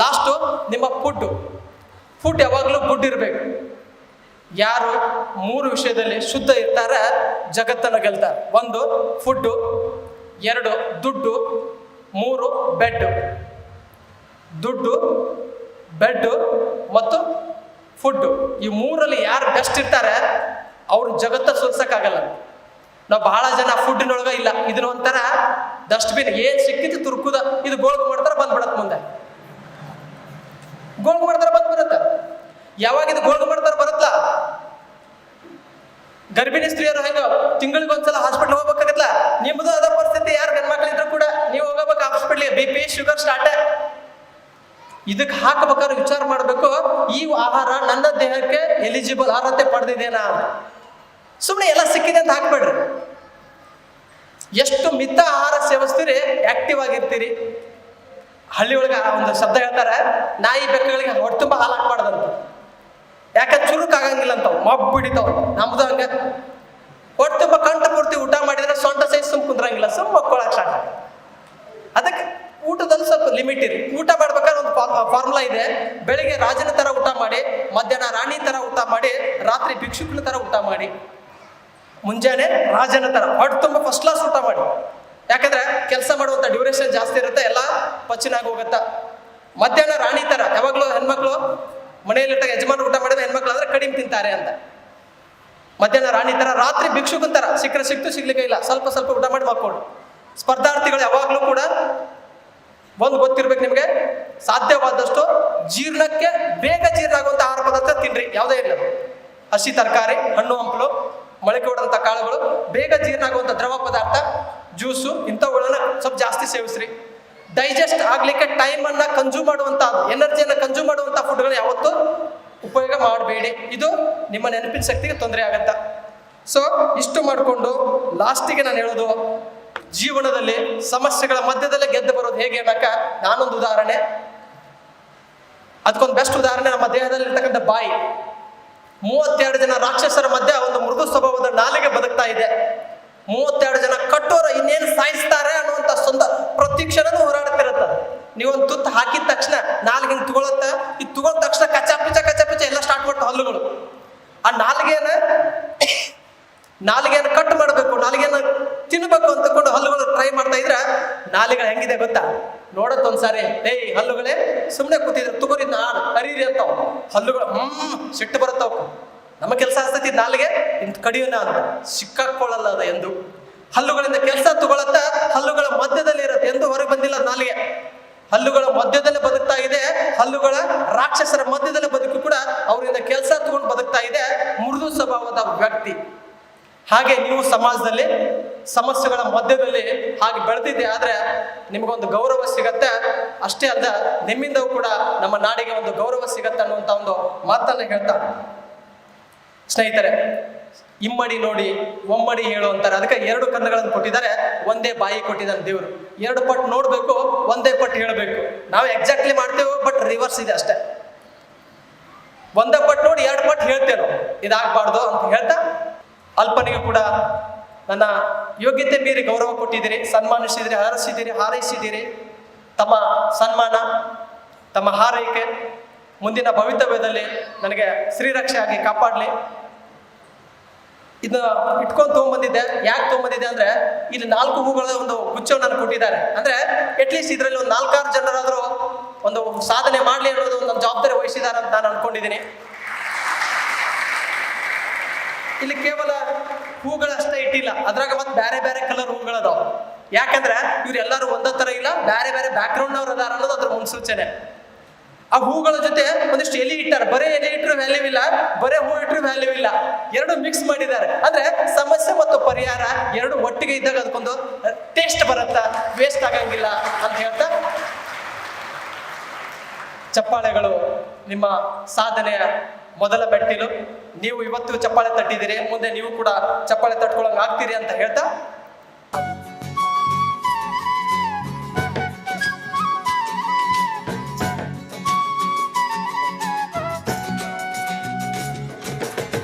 Last ನಿಮ್ಮ food food ಯಾವಾಗಲೂ good ಇರಬೇಕು. ಯಾರು ಮೂರು ವಿಷಯದಲ್ಲಿ ಶುದ್ಧ ಇರ್ತಾರೆ, ಜಗತ್ತನ್ನು ಗೆಲ್ತಾರೆ. ಒಂದು ಫುಡ್ಡು ಎರಡು, ದುಡ್ಡು. ಮೂರು ಬೆಡ್ ದುಡ್ಡು ಬೆಡ್ಡು ಮತ್ತು ಫುಡ್ಡು ಈ ಮೂರಲ್ಲಿ ಯಾರು ಬೆಸ್ಟ್ ಇರ್ತಾರೆ, ಅವ್ರು ಜಗತ್ತ ಸೋಲ್ಸಕ್ಕಾಗಲ್ಲ. ನಾವು ಬಹಳ ಜನ ಫುಡ್ಡಿನೊಳಗೆ ಇಲ್ಲ. ಇದನ್ನ ಒಂಥರ ಡಸ್ಟ್ಬಿನ್ ಏನು ಸಿಕ್ಕಿದ್ದು ತುರ್ಕುದ. ಇದು ಗೋಳ್ಗೆ ಮಾಡ್ತಾರೆ, ಬಂದ್ಬಿಡತ್ತೆ ಮುಂದೆ. ಗೋಳ್ಗೆ ಬಂದು ಬರುತ್ತೆ ಯಾವಾಗ ಇದು ಗೋಲ್ಡ್ ಬರ್ತಾರ ಬರುತ್ತಲ್ಲ ಗರ್ಭಿಣಿ ಸ್ತ್ರೀಯರು ಹೆಂಗ ತಿಂಗಳಿಗೆ ಒಂದ್ಸಲ ಹಾಸ್ಪಿಟಲ್ ಹೋಗ್ಬೇಕಾಗತ್ತಲ್ಲ ನಿಮ್ಮದು ಅದ ಪರಿಸ್ಥಿತಿ, ಯಾರು ಗಂಡ್ಮಕ್ಳು ಇದ್ರು ಕೂಡ ನೀವು ಹೋಗಬೇಕು ಹಾಸ್ಪಿಟ್ಲಿಗೆ ಬಿ ಪಿ ಶುಗರ್ ಸ್ಟಾರ್ಟ್ ಇದಕ್ಕೆ ಹಾಕಬೇಕಾದ್ರೆ ವಿಚಾರ ಮಾಡಬೇಕು, ಈ ಆಹಾರ ನನ್ನ ದೇಹಕ್ಕೆ ಎಲಿಜಿಬಲ್ ಅರ್ಹತೆ ಪಡೆದಿದೆನಾ? ಸುಮ್ಮನೆ ಎಲ್ಲ ಸಿಕ್ಕಿದೆ ಅಂತ ಹಾಕ್ಬೇಡ್ರಿ. ಎಷ್ಟು ಮಿತ ಆಹಾರ ಸೇವಿಸ್ತೀರಿ ಆಕ್ಟಿವ್ ಆಗಿರ್ತೀರಿ. ಹಳ್ಳಿ ಒಳಗೆ ಒಂದು ಶಬ್ದ ಹೇಳ್ತಾರೆ, ನಾಯಿ ಬೆಕ್ಕಗಳಿಗೆ ಹೊಟ್ಟೆ ತುಂಬ ಹಾಲು ಹಾಕ್ಬಾರ್ದಂತ ಯಾಕಂದ್ರೆ ಚುರುಕ್ ಆಗಂಗಿಲ್ಲ ಅಂತ ಮಬ್ ಹಿಡಿತಾವ. ನಮ್ದು ಹಂಗೆ. ಹೊಟ್ಟೆ ತುಂಬ ಕಂಠ ಪೂರ್ತಿ ಊಟ ಮಾಡಿದ್ರೆ ಸೊಂಟ ಸೈಜ್ ಸುಮ್ ಕುಂದ್ರಂಗಿಲ್ಲ, ಸುಮ್ ಮಕ್ಕೊಳಕ್ ಸ್ಟಾರ್ಟ್ ಅದಕ್ಕೆ ಊಟದಲ್ಲಿ ಸ್ವಲ್ಪ ಲಿಮಿಟ್ ಇರಿ. ಊಟ ಮಾಡ್ಬೇಕಾದ್ರೆ ಒಂದು ಫಾರ್ಮುಲಾ ಇದೆ. ಬೆಳಿಗ್ಗೆ ರಾಜನ ತರ ಊಟ ಮಾಡಿ, ಮಧ್ಯಾಹ್ನ ರಾಣಿ ತರ ಊಟ ಮಾಡಿ, ರಾತ್ರಿ ಭಿಕ್ಷುಕನ ತರ ಊಟ ಮಾಡಿ. ಮುಂಜಾನೆ ರಾಜನ ತರ, ಹೊಟ್ಟೆ ತುಂಬ ಫಸ್ಟ್ ಕ್ಲಾಸ್ ಊಟ ಮಾಡಿ. ಯಾಕಂದ್ರೆ ಕೆಲಸ ಮಾಡುವಂತ ಡ್ಯೂರೇಷನ್ ಜಾಸ್ತಿ ಇರುತ್ತೆ, ಎಲ್ಲ ಪಚ್ಚಿನಾಗ ಹೋಗುತ್ತ. ಮಧ್ಯಾಹ್ನ ರಾಣಿ ತರ, ಯಾವಾಗಲೂ ಹೆಣ್ಮಕ್ಳು ಮನೆಯಲ್ಲಿಟ್ಟಾಗ ಯಜಮಾನ ಊಟ ಮಾಡಿದ್ರೆ ಹೆಣ್ಮಕ್ಳು ಆದ್ರೆ ಕಡಿಮೆ ತಿಂತಾರೆ ಅಂತ. ಮಧ್ಯಾಹ್ನ ರಾಣಿ ತರ, ರಾತ್ರಿ ಭಿಕ್ಷುಕನ್ ತರ, ಸಿಕ್ಕರೆ ಸಿಕ್ತು, ಸಿಗ್ಲಿಕ್ಕೆ ಇಲ್ಲ. ಸ್ವಲ್ಪ ಸ್ವಲ್ಪ ಊಟ ಮಾಡಿ ಮಾಡ್ಕೊಂಡು ಸ್ಪರ್ಧಾರ್ಥಿಗಳು ಯಾವಾಗಲೂ ಕೂಡ ಒಂದು ಗೊತ್ತಿರ್ಬೇಕು ನಿಮಗೆ, ಸಾಧ್ಯವಾದಷ್ಟು ಜೀರ್ಣಕ್ಕೆ ಬೇಗ ಜೀರ್ಣ ಆಗುವಂತ ಆಹಾರ ಪದಾರ್ಥ ತಿನ್ರಿ, ಯಾವುದೇ ಇಲ್ಲ ಹಸಿ ತರಕಾರಿ, ಹಣ್ಣು ಹಂಪಲು, ಮೊಳಕೆ ಹೊಡೆದಂಥ ಕಾಳುಗಳು, ಬೇಗ ಜೀರ್ಣ ಆಗುವಂಥ ದ್ರವ ಪದಾರ್ಥ ಜ್ಯೂಸು ಇಂಥವುಗಳನ್ನ ಸ್ವಲ್ಪ ಜಾಸ್ತಿ ಸೇವಿಸ್ರಿ. ಡೈಜೆಸ್ಟ್ ಆಗ್ಲಿಕ್ಕೆ ಟೈಮನ್ನು ಕನ್ಸ್ಯೂಮ್ ಮಾಡುವಂಥ ಎನರ್ಜಿಯನ್ನು ಕನ್ಸ್ಯೂಮ್ ಮಾಡುವಂಥ ಫುಡ್ಗಳನ್ನ ಯಾವತ್ತೂ ಉಪಯೋಗ ಮಾಡಬೇಡಿ. ಇದು ನಿಮ್ಮ ನೆನಪಿನ ಶಕ್ತಿಗೆ ತೊಂದರೆ ಆಗತ್ತ. ಸೊ ಇಷ್ಟು ಮಾಡಿಕೊಂಡು ಲಾಸ್ಟಿಗೆ ನಾನು ಹೇಳೋದು, ಜೀವನದಲ್ಲಿ ಸಮಸ್ಯೆಗಳ ಮಧ್ಯದಲ್ಲೇ ಗೆದ್ದು ಬರೋದು ಹೇಗೆ ಅನ್ನಕ ನಾನೊಂದು ಉದಾಹರಣೆ. ಅದಕ್ಕೊಂದು ಬೆಸ್ಟ್ ಉದಾಹರಣೆ ನಮ್ಮ ದೇಹದಲ್ಲಿ ಇರ್ತಕ್ಕಂಥ ಬಾಯಿ. ಮೂವತ್ತೆರಡು ಜನ ರಾಕ್ಷಸರ ಮಧ್ಯೆ ಒಂದು ಮೃದು ಸ್ವಭಾವದ ನಾಲಿಗೆ ಬದುಕ್ತಾ ಇದೆ. ಮೂವತ್ತೆರಡು ಜನ ಕಟ್ಟೋರ ಇನ್ನೇನು ಸಾಯಿಸ್ತಾರೆ ಅನ್ನುವಂಥ ಸ್ವಂತ ಪ್ರತಿ ಕ್ಷಣನೂ ಹೋರಾಡ್ತಿರತ್ತ. ನೀವೊಂದು ತುತ್ತು ಹಾಕಿದ ತಕ್ಷಣ ನಾಲ್ಗೆ ಹಿಂಗೆ ತಗೊಳತ್ತ. ಇದು ತಗೊಂಡ ತಕ್ಷಣ ಕಚ್ಚಾ ಪಿಚ ಕಚ್ಚಾ ಪಿಚ ಎಲ್ಲ ಸ್ಟಾರ್ಟ್ ಮಾಡ್ತಾ ಹಲ್ಲುಗಳು. ಆ ನಾಲ್ಗೆನ ನಾಲ್ಗೆನ ಕಟ್ ಮಾಡಬೇಕು ತಿನ್ಬೇಕು ತಿನ್ನಬೇಕು ಅಂತಕೊಂಡು ಹಲ್ಲುಗಳು ಟ್ರೈ ಮಾಡ್ತಾ ಇದ್ರ ನಾಲಿಗಳು ಹೆಂಗಿದೆ ಗೊತ್ತಾ? ನೋಡತ್ ಒಂದ್ಸಾರಿ, ಏಯ್, ಹಲ್ಲುಗಳೇ ಸುಮ್ಮನೆ ಕೂತಿದ್ರೆ ತುಗುರಿ ನಾನು ಕರೀರಿ ಅಂತಾವ್ ಹಲ್ಲುಗಳು, ಹ್ಮ್, ಸಿಟ್ಟು ಬರುತ್ತಾವ. ನಮ್ಮ ಕೆಲಸ ಆಗ್ತೈತಿ, ನಾಲಿಗೆ ಕಡಿಯೋಣ ಅಂತ. ಸಿಕ್ಕಾಕೊಳ್ಳಲ್ಲ ಅದ ಎಂದು. ಹಲ್ಲುಗಳಿಂದ ಕೆಲಸ ತಗೊಳತ್ತ, ಹಲ್ಲುಗಳ ಮಧ್ಯದಲ್ಲಿ ಇರುತ್ತೆ ಎಂದು ಹೊರಗೆ ಬಂದಿಲ್ಲ ನಾಲಿಗೆ. ಹಲ್ಲುಗಳ ಮಧ್ಯದಲ್ಲೇ ಬದುಕ್ತಾ ಇದೆ, ಹಲ್ಲುಗಳ ರಾಕ್ಷಸರ ಮಧ್ಯದಲ್ಲೇ ಬದುಕು ಕೂಡ ಅವರಿಂದ ಕೆಲಸ ತಗೊಂಡು ಬದುಕ್ತಾ ಇದೆ, ಮೃದು ಸ್ವಭಾವದ ವ್ಯಕ್ತಿ. ಹಾಗೆ ನೀವು ಸಮಾಜದಲ್ಲಿ ಸಮಸ್ಯೆಗಳ ಮಧ್ಯದಲ್ಲಿ ಹಾಗೆ ಬೆಳೆದಿದ್ದೆ ಆದ್ರೆ ನಿಮಗೊಂದು ಗೌರವ ಸಿಗತ್ತೆ. ಅಷ್ಟೇ ಅಲ್ಲ ನಿಮ್ಮಿಂದ ಕೂಡ ನಮ್ಮ ನಾಡಿಗೆ ಒಂದು ಗೌರವ ಸಿಗತ್ತೆ ಅನ್ನುವಂಥ ಒಂದು ಮಾತನ್ನ ಹೇಳ್ತಾ ಸ್ನೇಹಿತರೆ, ಇಮ್ಮಡಿ ನೋಡಿ, ಒಮ್ಮಡಿ ಹೇಳು ಅಂತಾರೆ. ಅದಕ್ಕೆ ಎರಡು ಕಣ್ಣುಗಳನ್ನು ಕೊಟ್ಟಿದ್ದಾರೆ, ಒಂದೇ ಬಾಯಿ ಕೊಟ್ಟಿದ್ದಾನೆ ದೇವರು. ಎರಡು ಪಟ್ಟು ನೋಡಬೇಕು, ಒಂದೇ ಪಟ್ಟು ಹೇಳಬೇಕು. ನಾವು ಎಕ್ಸಾಕ್ಟ್ಲಿ ಮಾಡ್ತೇವೆ ಬಟ್ ರಿವರ್ಸ್ ಇದೆ ಅಷ್ಟೇ. ಒಂದೇ ಪಟ್ಟು ನೋಡಿ, ಎರಡು ಪಟ್ಟು ಹೇಳ್ತೇವೆ ಇದಾಗಬಾರ್ದು ಅಂತ ಹೇಳ್ತಾ, ಅಲ್ಪನಿಗೆ ಕೂಡ ನನ್ನ ಯೋಗ್ಯತೆ ಮೀರಿ ಗೌರವ ಕೊಟ್ಟಿದ್ದೀರಿ ಸನ್ಮಾನಿಸಿದಿರಿ ಹಾರಿಸಿದಿರಿ ಹಾರೈಸಿದ್ದೀರಿ. ತಮ್ಮ ಸನ್ಮಾನ, ತಮ್ಮ ಹಾರೈಕೆ ಮುಂದಿನ ಭವಿತವ್ಯದಲ್ಲಿ ನನಗೆ ಶ್ರೀರಕ್ಷೆ ಆಗಿ ಕಾಪಾಡಲಿ. ಇದನ್ನ ಇಟ್ಕೊಂಡು ತೊಗೊಂಬಂದಿದ್ದೆ. ಯಾಕೆ ತೊಗೊಂಬಂದಿದ್ದೆ ಅಂದ್ರೆ, ಇಲ್ಲಿ ನಾಲ್ಕು ಹೂಗಳ ಒಂದು ಗುಚ್ಛವನ್ನು ನನಗೆ ಕೊಟ್ಟಿದ್ದಾರೆ. ಅಂದ್ರೆ ಅಟ್ಲೀಸ್ಟ್ ಇದರಲ್ಲಿ ಒಂದು ನಾಲ್ಕಾರು ಜನರಾದರೂ ಒಂದು ಸಾಧನೆ ಮಾಡಲಿ ಅನ್ನೋದು ಒಂದು ಜವಾಬ್ದಾರಿ ವಹಿಸಿದ್ದಾರೆ ಅಂತ ನಾನು ಅನ್ಕೊಂಡಿದ್ದೀನಿ ಇಲ್ಲಿ ಕೇವಲ ಹೂಗಳಷ್ಟೇ ಇಟ್ಟಿಲ್ಲ. ಅದ್ರಾಗ ಮತ್ತೆ ಬೇರೆ ಬೇರೆ ಕಲರ್ ಹೂಗಳದಾವ. ಯಾಕಂದ್ರೆ, ಇವ್ರು ಎಲ್ಲರೂ ಒಂದೇ ತರ ಇಲ್ಲ ಬೇರೆ ಬೇರೆ ಬ್ಯಾಕ್ಗ್ರೌಂಡ್ನವ್ರು ಅದಾರ ಅನ್ನೋದು ಅದ್ರ ಮುನ್ಸೂಚನೆ. ಆ ಹೂಗಳ ಜೊತೆ ಒಂದಿಷ್ಟು ಎಲೆ ಇಟ್ಟಾರೆ. ಬರೇ ಎಲೆ ಇಟ್ಟರು ವ್ಯಾಲ್ಯೂ ಇಲ್ಲ, ಬರೇ ಹೂ ಇಟ್ಟರು ವ್ಯಾಲ್ಯೂ ಇಲ್ಲ. ಎರಡು ಮಿಕ್ಸ್ ಮಾಡಿದ್ದಾರೆ. ಅಂದ್ರೆ ಸಮಸ್ಯೆ ಮತ್ತು ಪರಿಹಾರ ಎರಡು ಒಟ್ಟಿಗೆ ಇದ್ದಾಗ ಅದಕ್ಕೊಂದು ಟೇಸ್ಟ್ ಬರುತ್ತಾ? ವೇಸ್ಟ್ ಆಗಂಗಿಲ್ಲ ಅಂತ ಹೇಳ್ತಾ ಚಪ್ಪಾಳೆಗಳು ನಿಮ್ಮ ಸಾಧನೆಯ ಮೊದಲ ಮೆಟ್ಟಿಲು ನೀವು ಇವತ್ತು ಚಪ್ಪಾಳೆ ತಟ್ಟಿದ್ದೀರಿ, ಮುಂದೆ ನೀವು ಕೂಡ ಚಪ್ಪಾಳೆ ತಟ್ಕೊಳಂಗೆ ಆಗ್ತೀರಿ ಅಂತ ಹೇಳ್ತಾ